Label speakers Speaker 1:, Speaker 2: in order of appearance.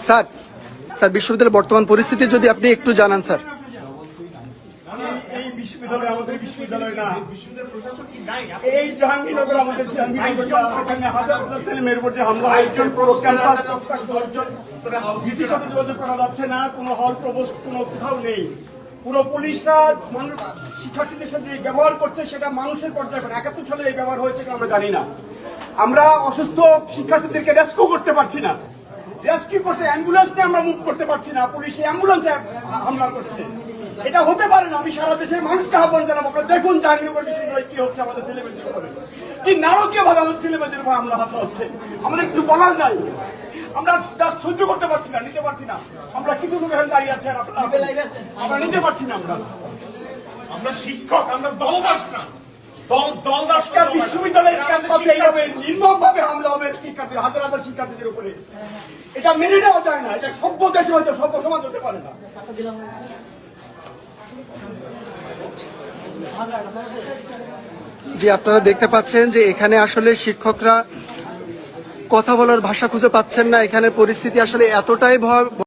Speaker 1: Sir sir বিশ্ববিদ্যালয়ের বর্তমান পরিস্থিতি যদি আপনি একটু জানান স্যার।
Speaker 2: এই- এই বিশ্ববিদ্যালয় আমাদের বিশ্ববিদ্যালয় না। এই জাহাঙ্গীরনগর আমাদের জাহাঙ্গীরনগর এখানে হাজার হাজার ছেলে মেয়ের উপর হামলা হয়েছে ক্যাম্পাস। ভিসির সাথে যোগাযোগ করা যাচ্ছে না কোনো হল প্রবোস্ট কোনো কোথাও নেই। পুরো পুলিশরা শিক্ষার্থীদের সাথে ব্যবহার করছে সেটা মানুষের পর্যায়ে একাত্তর সালে এই ব্যবহার হয়েছে আমরা জানি না। আমরা অসুস্থ শিক্ষার্থীদেরকে রেস্কিউ করতে পারছি না। রেস্কিউ করতে অ্যাম্বুলেন্স নিয়ে আমরা মুভ করতে পারছি না। পুলিশ অ্যাম্বুলেন্সে হামলা করছে। এটা হতে পারে না। আমি সারা দেশের মানুষকে আহ্বান জানাব আপনারা দেখুন জাহাঙ্গীরনগর বিশ্ববিদ্যালয়ে কি হচ্ছে আমাদের ছেলেমেয়েদের উপরে। কি নারকীয় ভাবে আমাদের ছেলেমেয়েদের উপর হামলা হামলা হচ্ছে? আমাদের কিছু বলার নাই। আমরা সহ্য করতে পারছি না নিতে পারছি না। আমরা কিছু লোক এখানে দাঁড়িয়ে আছে আর আপনারা আমরা নিতে পারছি না আমরা।
Speaker 3: আমরা শিক্ষক আমরা দলদাস না। দল দলদাস
Speaker 2: আজকে বিশ্ববিদ্যালয়ের
Speaker 1: যে আপনারা দেখতে পাচ্ছেন যে এখানে আসলে শিক্ষকরা কথা বলার ভাষা খুঁজে পাচ্ছেন না, এখানে পরিস্থিতি আসলে এতটাই ভয়